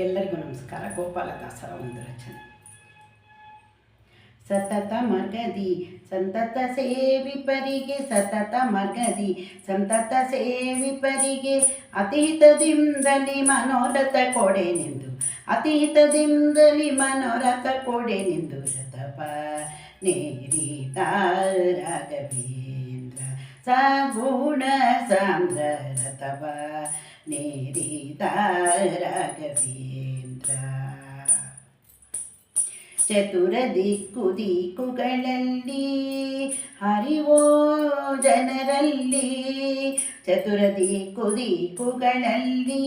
ಎಲ್ಲರಿಗೂ ನಮಸ್ಕಾರ. ಗೋಪಾಲದಾಸರ ಒಂದು ರಚನೆ. ಸತತ ಮಗದಿ, ಸಂತತ ಸೇವಿಪರಿಗೆ ಸತತ ಮಗದಿ, ಸಂತತ ಸೇವಿಪರಿಗೆ ಅತೀತದಿಂದಲಿ ಮನೋರಥ ಕೊಡೆನೆಂದು ಅತೀತದಿಂದಲಿ ಮನೋರಥ ಕೊಡೆನೆಂದು ಸತಪ ನೇರಿ ರಾಘವೇಂದ್ರ ಸಗುಣ ಸಾಂದ್ರ ರಥಪ ನೇರಿತ ರಾಘವೇಂದ್ರ ಚತುರ ದಿಕ್ಕು ದಿಕ್ಕುಗಳಲ್ಲಿ ಹರಿವೋ ಜನರಲ್ಲಿ ಚತುರ ದಿಕ್ಕು ದಿಕ್ಕುಗಳಲ್ಲಿ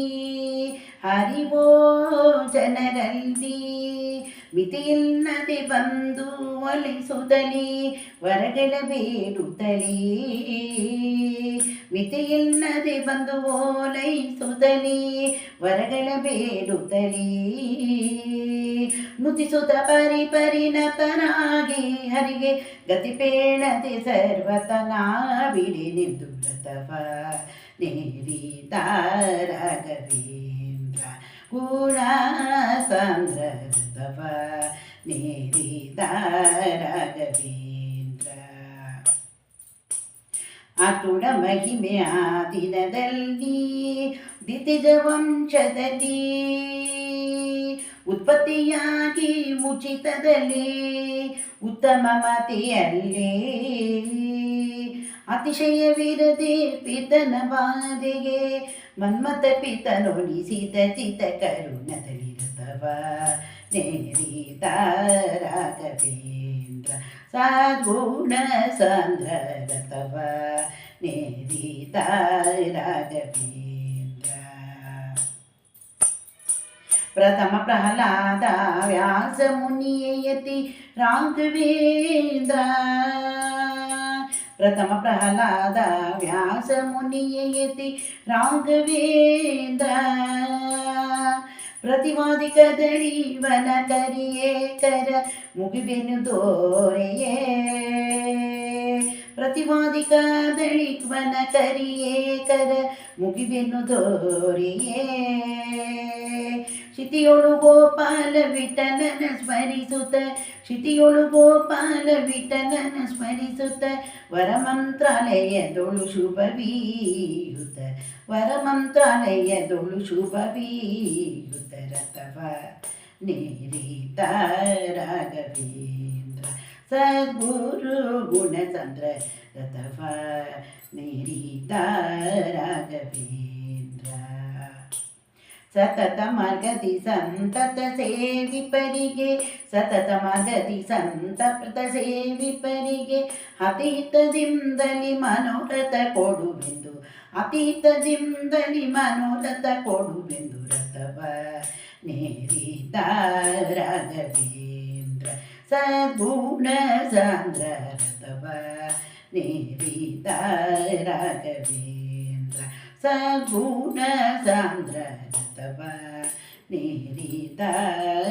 ಹರಿವೋ ಜನರಲ್ಲಿ ಮಿತಿಯಿಲ್ಲದೆ ಬಂದು ಒಲಿಸುತ್ತಲೇ ವರಗಳ ಬೇಡುತ್ತಲೇ ಮಿತಿಯಿಲ್ಲದೆ ಬಂದು ಓಲೈಸುತ್ತಲೇ ವರಗಳ ಬೇಡುತ್ತಲೇ ನುತಿಸುತ್ತ ಪರಿ ಪರಿಣತನಾಗಿ ಹರಿಗೆ ಗತಿಪೇಣತೆ ಸರ್ವತನ ಬಿಡಿ ನಿಂದು ವ್ರತವ ನೇರಿತ ರಾಘವೇಂದ್ರ ಗುಣ ಸಾಂದ್ರ ನೇರಿತ ರಾಘವೇಂದ್ರ ಅತುಡ ಮಹಿಮೆ ಆ ದಿನದಲ್ಲಿ ದಿತಿಜ ವಂಶದಲ್ಲಿ ಉತ್ಪತ್ತಿಯಾಗಿ ಉಚಿತದಲ್ಲಿ ಉತ್ತಮ ಮತಿಯಲ್ಲಿ ಅತಿಶಯವಿರದೆ ಪಿತನ ಬಾಧೆಗೆ ಮನ್ಮತ ಪಿತನೊಲಿಸಿದ ಚಿತ ಕರುಣದಲ್ಲಿ ರಥವ ನೇರಿತ ರಾಘವೇಂದ್ರ ಸದ್ಗುಣ ಸಾಂದ್ರ ರಥವ ನೇರಿತ ರಾಘವೇಂದ್ರ ಪ್ರಥಮ ಪ್ರಹ್ಲಾದ ವ್ಯಾಸ ಮುನಿಯತಿ ರಾಘವೇಂದ್ರ ಪ್ರಥಮ ಪ್ರಹ್ಲಾದ ವ್ಯಾಸ ಮುನಿಯತಿ ರಾಘವೇಂದ್ರ പ്രതിവാദികരീവന മുഖിവിനു മുകിവിനു തോരയേ പ്രതിവാദികരീവന കരിയേക്കര തോരയേ ಶಿತಿಯೊಳು ಗೋಪಾಲ ವಿಠಲನ ಸ್ಮರಿಸುತ್ತ ಶಿತಿಯೊಳು ಗೋಪಾಲ ವಿಠಲನ ಸ್ಮರಿಸುತ್ತ, ವರಮಂತ್ರಾಲಯದೊಳು ಶುಭವೀಯುತ ವರಮಂತ್ರಾಲಯದೊಳು ಶುಭವೀಯುತ ರಥವ ನೇರಿತ ರಾಘವೇಂದ್ರ, ಸದ್ಗುರು ಗುಣಚಂದ್ರ, ರಥವ ನೇರಿತ ರಾಘವೇಂದ್ರ. ಸತತ ಮಾರ್ಗದಿ ಸಂತತ ಸೇವಿಪರಿಗೆ ಸತತ ಮಗದಿ ಸಂತತ ಸೇವಿಪರಿಗೆ ಅತೀತದಿಂದಲಿ ಮನೋರಥ ಕೊಡುವೆಂದು ಅತೀತದಿಂದಲಿ ಮನೋರಥ ಕೊಡುವೆಂದು ರಥವ ನೇರಿತ ರಾಘವೇಂದ್ರ, ಸದ್ಗುಣ ಸಾಂದ್ರ ರಥವ ನೇರಿತ ರಾಘವೇಂದ್ರ. ಸಗುಣ ಸಾಂದ್ರ ರಥವ ನೇರಿತ ರಾಘವೇಂದ್ರ